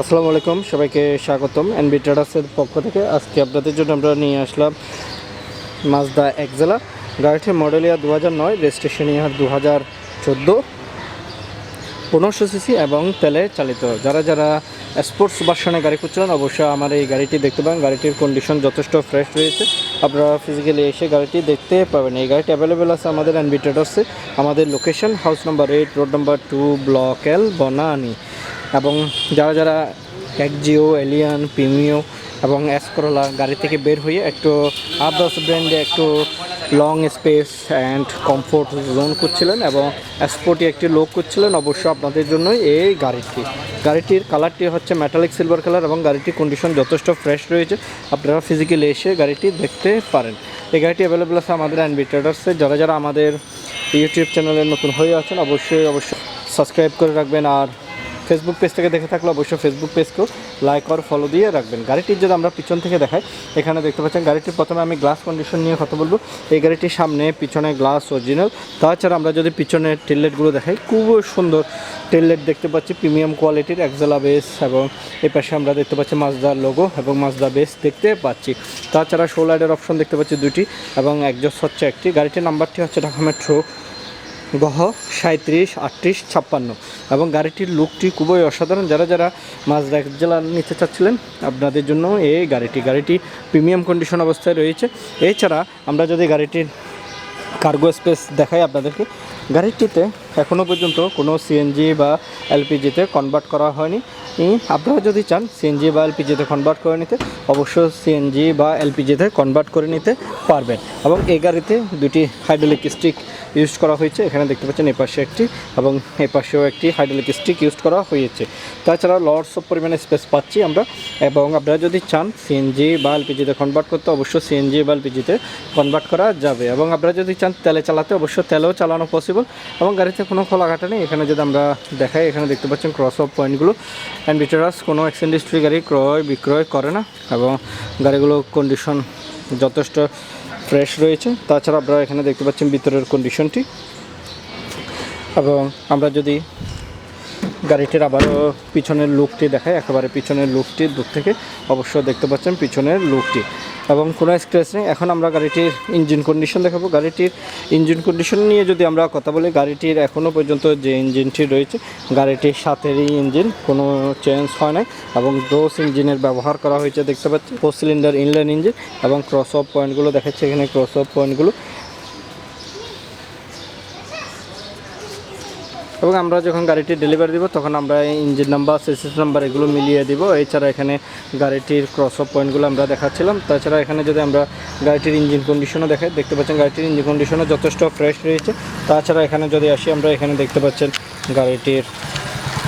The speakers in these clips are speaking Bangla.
আসসালামু আলাইকুম, সবাইকে স্বাগতম এনবি ট্রেডার্সের পক্ষ থেকে। আজকে আপনাদের জন্য আমরা নিয়ে আসলাম মাজদা একজেলা গাড়িটির মডেল ইয়ার দু হাজার নয় রেজিস্ট্রেশন ইয়ার দু হাজার চোদ্দ। পনেরোশো সিসি এবং তেলে চালিত। যারা যারা স্পোর্টস ভার্সনে গাড়ি খুঁজছিলেন, অবশ্যই আমার এই গাড়িটি দেখতে পাবেন গাড়িটির কন্ডিশন যথেষ্ট ফ্রেশ রয়েছে। আপনারা ফিজিক্যালি এসে গাড়িটি দেখতে পাবেন। এই গাড়িটি অ্যাভেলেবেল আছে আমাদের এনবি ট্রেডার্সে। আমাদের location house number eight road number two block L Banani এবং যারা যারা একজিও এলিয়ান, প্রিমিও এবং অ্যাসকরোলা গাড়ি থেকে বের হয়ে একটু আদার্স ব্র্যান্ডে একটু long space and comfort zone করছিলেন এবং স্পোর্টি একটি লোক করছিলেন অবশ্যই আপনাদের জন্য এই গাড়িটি। গাড়িটির কালারটি হচ্ছে মেটালিক সিলভার কালার এবং গাড়িটির কন্ডিশন যথেষ্ট ফ্রেশ রয়েছে। আপনারা ফিজিক্যালি এসে গাড়িটি দেখতে পারেন। এই গাড়িটি অ্যাভেলেবেল আছে আমাদের অ্যান্ডবি ট্রেডার্সে যারা যারা আমাদের ইউটিউব চ্যানেলে নতুন হয়ে আছেন, অবশ্যই অবশ্যই সাবস্ক্রাইব করে রাখবেন আর ফেসবুক পেজ থেকে দেখে থাকলে অবশ্যই ফেসবুক পেজকেও লাইক আর ফলো দিয়ে রাখবেন। গাড়িটির যদি আমরা পিছন থেকে দেখাই, এখানে দেখতে পাচ্ছেন গাড়িটির প্রথমে আমি গ্লাস কন্ডিশন নিয়ে কথা বলব। এই গাড়িটির সামনে, পিছনে গ্লাস অরিজিনাল তাছাড়া আমরা যদি পিছনের টেললেটগুলো দেখাই, খুব সুন্দর টেললেট দেখতে পাচ্ছি প্রিমিয়াম কোয়ালিটির একজেলা বেস এবং এই পাশে আমরা দেখতে পাচ্ছি মাজদার লোগো এবং মাজদা বেস দেখতে পাচ্ছি। তাছাড়া শো লাইটের অপশন দেখতে পাচ্ছি দুটি এবং একজস্ট হচ্ছে একটি। গাড়িটির নাম্বারটি হচ্ছে ঢাকা মেট্রো গহ সাঁত্রিশ আটত্রিশ, ছাপ্পান্ন। এবং গাড়িটির লুকটি খুবই অসাধারণ। যারা যারা মাঝদা জেলা নিতে চাচ্ছিলেন, আপনাদের জন্য এই গাড়িটি গাড়িটি প্রিমিয়াম কন্ডিশন অবস্থায় রয়েছে। এছাড়া আমরা যদি গাড়িটির কার্গো স্পেস দেখাই আপনাদেরকে, গাড়িটিতে এখনও পর্যন্ত কোনো সিএনজি বা এলপিজিতে কনভার্ট করা হয়নি। আপনারা যদি চান সিএনজি বা এলপিজিতে কনভার্ট করে নিতে, অবশ্যই সিএনজি বা এলপিজিতে কনভার্ট করে নিতে পারবেন। এবং এই গাড়িতে দুটি হাইড্রোলিক স্টিক ইউজ করা হয়েছে। এখানে দেখতে পাচ্ছেন এই পাশে একটি এবং এই পাশেও একটি হাইড্রোলিক স্টিক ইউজ করা হয়েছে। তাছাড়া লর্ডস অফ পরিমাণে স্পেস পাচ্ছি আমরা। এবং আপনারা যদি চান সিএনজি বা এলপিজিতে কনভার্ট করতে, অবশ্যই সিএনজি বা এলপিজিতে কনভার্ট করা যাবে। এবং আপনারা যদি চান তেলে চালাতে, অবশ্যই তেলেও চালানো পসিবল এবং গাড়িতে কোনো খোলাঘাটা নেই। এখানে যদি আমরা দেখাই, এখানে দেখতে পাচ্ছেন ক্রস অফ পয়েন্টগুলো অ্যান্ড বিটারাস কোনো এক্সচেঞ্জ হিস্ট্রি গাড়ি ক্রয়, বিক্রয় করে না এবং গাড়িগুলো কন্ডিশন যথেষ্ট ফ্রেশ রয়েছে। তাছাড়া আপনারা এখানে দেখতে পাচ্ছেন ভিতরের কন্ডিশনটি এবং আমরা যদি গাড়িটির আবারও পিছনের লুকটি দেখাই, একেবারে পিছনের লুকটি দূর থেকে অবশ্যই দেখতে পাচ্ছেন পিছনের লুকটি এবং কোনো স্ক্র্যাচ নেই। এখন আমরা গাড়িটির ইঞ্জিন কন্ডিশন দেখাবো। গাড়িটির ইঞ্জিন কন্ডিশন নিয়ে যদি আমরা কথা বলি, গাড়িটির এখনও পর্যন্ত যে ইঞ্জিনটি রয়েছে গাড়িটির সাথেরই ইঞ্জিন কোনো চেঞ্জ হয় নাই এবং ডোস ইঞ্জিনের ব্যবহার করা হয়েছে, দেখতে পাচ্ছি ফোর সিলিন্ডার ইনলাইন ইঞ্জিন এবং ক্রস অফ পয়েন্টগুলো দেখাচ্ছে। এখানে ক্রস অফ পয়েন্টগুলো এবং আমরা যখন গাড়িটি ডেলিভারি দিব, তখন আমরা ইঞ্জিন নাম্বার সিসিস নাম্বার এগুলো মিলিয়ে দিব। এছাড়া এখানে গাড়িটির ক্রস অফ পয়েন্টগুলো আমরা দেখাচ্ছিলাম। তাছাড়া এখানে যদি আমরা গাড়িটির ইঞ্জিন কন্ডিশনও দেখাই, দেখতে পাচ্ছেন গাড়িটির ইঞ্জিন কন্ডিশনও যথেষ্ট ফ্রেশ রয়েছে। তাছাড়া এখানে যদি আসি, আমরা এখানে দেখতে পাচ্ছেন গাড়িটির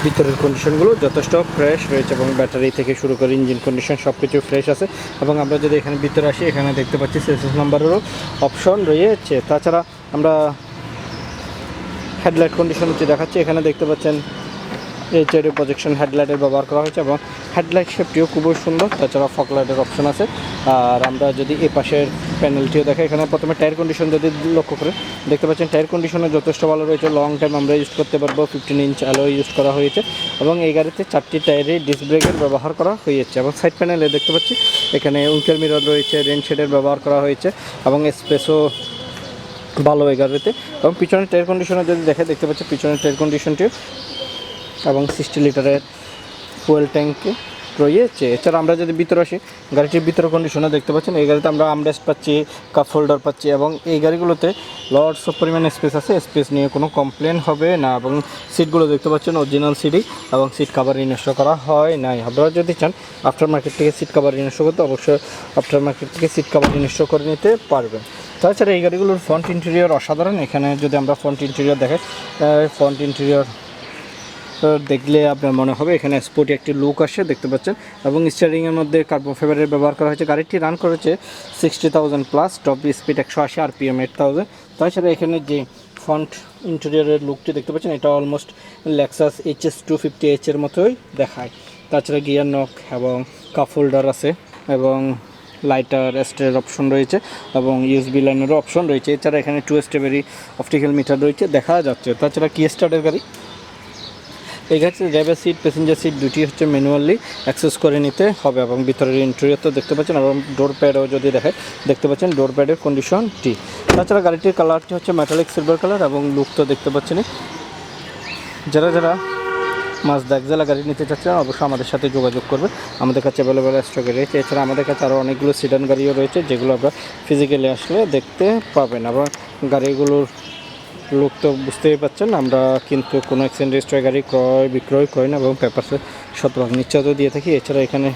ভিতরের কন্ডিশনগুলো যথেষ্ট ফ্রেশ রয়েছে এবং ব্যাটারি থেকে শুরু করে ইঞ্জিন কন্ডিশন সব কিছু ফ্রেশ আছে। এবং আমরা যদি এখানে ভিতরে আসি, এখানে দেখতে পাচ্ছি সিসিস নাম্বারেরও অপশন রয়েছে। তাছাড়া আমরা হেডলাইট কন্ডিশন হচ্ছে দেখাচ্ছে। এখানে দেখতে পাচ্ছেন এইচআইডি প্রজেকশন হেডলাইটের ব্যবহার করা হয়েছে এবং হেডলাইট শেপটিও খুবই সুন্দর। তাছাড়া ফকলাইটের অপশন আছে। আর আমরা যদি এই পাশের প্যানেলটিও দেখে এখানে প্রথমে টায়ার কন্ডিশন যদি লক্ষ্য করে দেখতে পাচ্ছেন টায়ার কন্ডিশনও যথেষ্ট ভালো রয়েছে। লং টাইম আমরা ইউজ করতে পারব। ফিফটিন ইঞ্চ অ্যালো ইউজ করা হয়েছে এবং এই গাড়িতে চারটি টায়ারে ডিস্ক ব্রেকের ব্যবহার করা হয়েছে এবং সাইড প্যানেলে দেখতে পাচ্ছি, এখানে উইঙ্কার মিরর রয়েছে রেন শেডের ব্যবহার করা হয়েছে এবং স্পেসও ভালো এই গাড়িতে এবং পিছনের টায়ার কন্ডিশনে যদি দেখে, দেখতে পাচ্ছি পিছনের টায়ার কন্ডিশনটি এবং সিক্সটি লিটারের ফুয়েল ট্যাঙ্কে রয়েছে এছাড়া আমরা যদি ভিতরে আসি, গাড়িটির ভিতরে কন্ডিশনে দেখতে পাচ্ছেন। এই গাড়িতে আমরা আমরেস্ট পাচ্ছি কাপ হোল্ডার পাচ্ছি এবং এই গাড়িগুলোতে লর্ডস অফ পরিমাণে স্পেস আছে। স্পেস নিয়ে কোনো কমপ্লেন হবে না এবং সিটগুলো দেখতে পাচ্ছেন অরিজিনাল সিটই এবং সিট কাভার ইনস্টল করা হয় নাই। আপনারা যদি চান আফটার মার্কেট থেকে সিট কাভার ইনস্টল করতে, অবশ্যই আফটার মার্কেট থেকে সিট কাভার ইনস্টল করে নিতে পারবেন। তাছাড়া এই গাড়িগুলোর ফ্রন্ট ইন্টেরিয়র অসাধারণ। এখানে যদি আমরা ফ্রন্ট ইন্টেরিয়র দেখে ফ্রন্ট ইন্টেরিয়র দেখলে আপনার মনে হবে এখানে স্পোর্টি একটি লুক আসে, দেখতে পাচ্ছেন। এবং স্টিয়ারিংয়ের মধ্যে কার্বন ফাইবারের ব্যবহার করা হয়েছে। গাড়িটি রান করেছে sixty thousand plus top speed একশো আশি আরপিএম এইট থাউজেন্ড তাছাড়া এখানে যে ফ্রন্ট ইন্টেরিয়রের লুকটি দেখতে পাচ্ছেন, এটা almost Lexus HS two fifty এইচের মতোই দেখায়। তাছাড়া গিয়ার নক এবং কাপ হোল্ডার আছে এবং লাইটার, স্টের অপশন রয়েছে এবং ইউএসবি লাইনেরও অপশন রয়েছে। এছাড়া এখানে টু স্টেপেরই অপটিক্যাল মিটার রয়েছে, দেখা যাচ্ছে। তাছাড়া কি স্টার্টের গাড়ি? এই গাড়িতে ড্রাইভার সিট প্যাসেঞ্জার সিট দুটি হচ্ছে ম্যানুয়ালি অ্যাক্সেস করে নিতে হবে এবং ভিতরের ইন্টেরিয়র তো দেখতে পাচ্ছেন এবং ডোর প্যাডও যদি দেখায় দেখতে পাচ্ছেন ডোর প্যাডের কন্ডিশনটি তাছাড়া গাড়িটির কালারটি হচ্ছে মেটালিক সিলভার কালার এবং লুক তো দেখতে পাচ্ছেন যারা যারা মাজদা একজেলা গাড়ি নিতে চাচ্ছেন অবশ্যই আমাদের সাথে যোগাযোগ করবে। আমাদের কাছে অ্যাভেলেবেল স্টকে রয়েছে। এছাড়া আমাদের কাছে আরও অনেকগুলো সিডান গাড়িও রয়েছে, যেগুলো আমরা ফিজিক্যালি আসলে দেখতে পাবেন। আবার গাড়িগুলোর লোক তো বুঝতেই পারছেন আমরা কিন্তু কোনো এক্সচেঞ্জ রেজিস্ট্রার গাড়ি ক্রয় বিক্রয় করি না, এবং পেপারসে শতভাগ নিশ্চয়তা দিয়ে থাকি। এছাড়া এখানে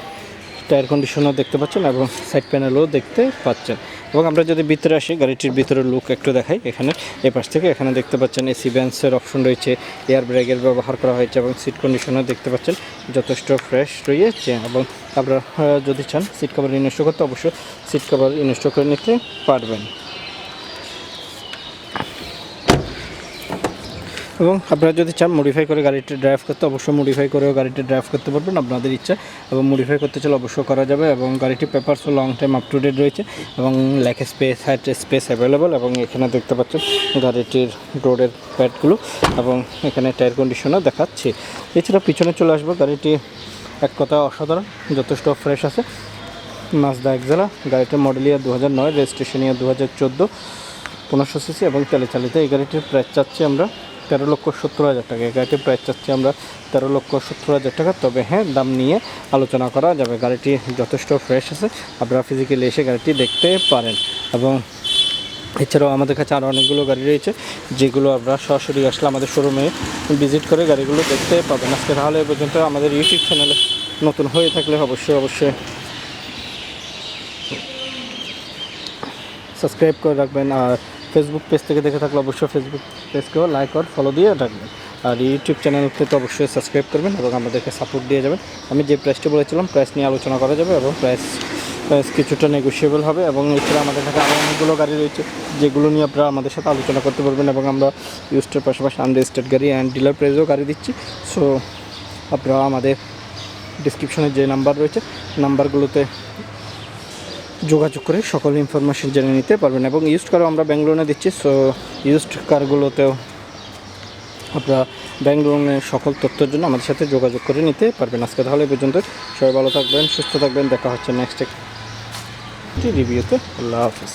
টায়ার কন্ডিশনও দেখতে পাচ্ছেন এবং সাইড প্যানেলও দেখতে পাচ্ছেন। এবং আমরা যদি ভিতরে আসি, গাড়িটির ভিতরে লুক একটু দেখাই এখানে। এ পাশ থেকে এখানে দেখতে পাচ্ছেন এসি ব্যান্সের অপশন রয়েছে এয়ার ব্রেকের ব্যবহার করা হয়েছে এবং সিট কন্ডিশনও দেখতে পাচ্ছেন। যথেষ্ট ফ্রেশ রয়েছে এবং আপনারা যদি চান সিট কভার ইনস্টল করতে, অবশ্যই সিট কভার ইনস্টল করে নিতে পারবেন। এবং আপনারা যদি চান মডিফাই করে গাড়িটি ড্রাইভ করতে, অবশ্যই মডিফাই করেও গাড়িটি ড্রাইভ করতে পারবেন আপনাদের ইচ্ছা। এবং মডিফাই করতে চাইলে অবশ্যই করা যাবে এবং গাড়িটির পেপারসও long time up to date রয়েছে এবং লেখ স্পেস হাইট স্পেস অ্যাভেলেবল এবং এখানে দেখতে পাচ্ছেন গাড়িটির রোডের প্যাডগুলো এবং এখানে টায়ার কন্ডিশনও দেখাচ্ছে। এছাড়া পিছনে চলে আসব, গাড়িটি এক কথা অসাধারণ, যথেষ্ট ফ্রেশ আছে। মাজদা একজেলা গাড়িটির মডেল ইয়ার দু হাজার নয় রেজিস্ট্রেশন ইয়ার দু হাজার চোদ্দ, পনেরোশো সিসি এবং তেলে চালিত। এই গাড়িটির প্রাইস চাচ্ছি আমরা তেরো লক্ষ সত্তর হাজার টাকা। এই গাড়িটির প্রাইস চাচ্ছি আমরা তেরো লক্ষ সত্তর হাজার টাকা। তবে হ্যাঁ দাম নিয়ে আলোচনা করা যাবে। গাড়িটি যথেষ্ট ফ্রেশ আছে। আপনারা ফিজিক্যালি এসে গাড়িটি দেখতে পারেন। এবং এছাড়াও আমাদের কাছে আরও অনেকগুলো গাড়ি রয়েছে, যেগুলো আপনারা সরাসরি আসলে আমাদের শোরুমে ভিজিট করে গাড়িগুলো দেখতে পাবেন। আজকে তাহলে এ পর্যন্ত আমাদের ইউটিউব চ্যানেলে নতুন হয়ে থাকলে অবশ্যই অবশ্যই সাবস্ক্রাইব করে রাখবেন। আর ফেসবুক পেজ থেকে দেখে থাকলে অবশ্যই ফেসবুক পেজকেও লাইক আর ফলো দিয়ে রাখবেন। আর ইউটিউব চ্যানেলকে তো অবশ্যই সাবস্ক্রাইব করবেন এবং আমাদেরকে সাপোর্ট দিয়ে যাবেন। আমি যে প্রাইসটি বলেছিলাম প্রাইস নিয়ে আলোচনা করা যাবে এবং প্রাইস প্রাইস কিছুটা নেগোসিয়েবল হবে এবং এছাড়া আমাদের কাছে আরও অনেকগুলো গাড়ি রয়েছে, যেগুলো নিয়ে আপনারা আমাদের সাথে আলোচনা করতে পারবেন এবং আমরা ইউস্টের পাশাপাশি আনরেজিস্টার্ড গাড়ি অ্যান্ড ডিলার প্রাইসেও গাড়ি দিচ্ছি। সো আপনারা আমাদের ডিসক্রিপশনে যে নাম্বার রয়েছে নাম্বারগুলোতে যোগাযোগ করে সকল ইনফরমেশন জেনে নিতে পারবেন এবং ইউজড কারও আমরা ব্যাঙ্গালোরে দিচ্ছি সো ইউজড কারগুলোতেও আপনারা ব্যাঙ্গালোরের সকল তথ্যের জন্য আমাদের সাথে যোগাযোগ করে নিতে পারবেন। আজকে তাহলে পর্যন্ত। সবাই ভালো থাকবেন, সুস্থ থাকবেন। দেখা হচ্ছে নেক্সট একটি রিভিউতে আল্লাহ হাফিজ।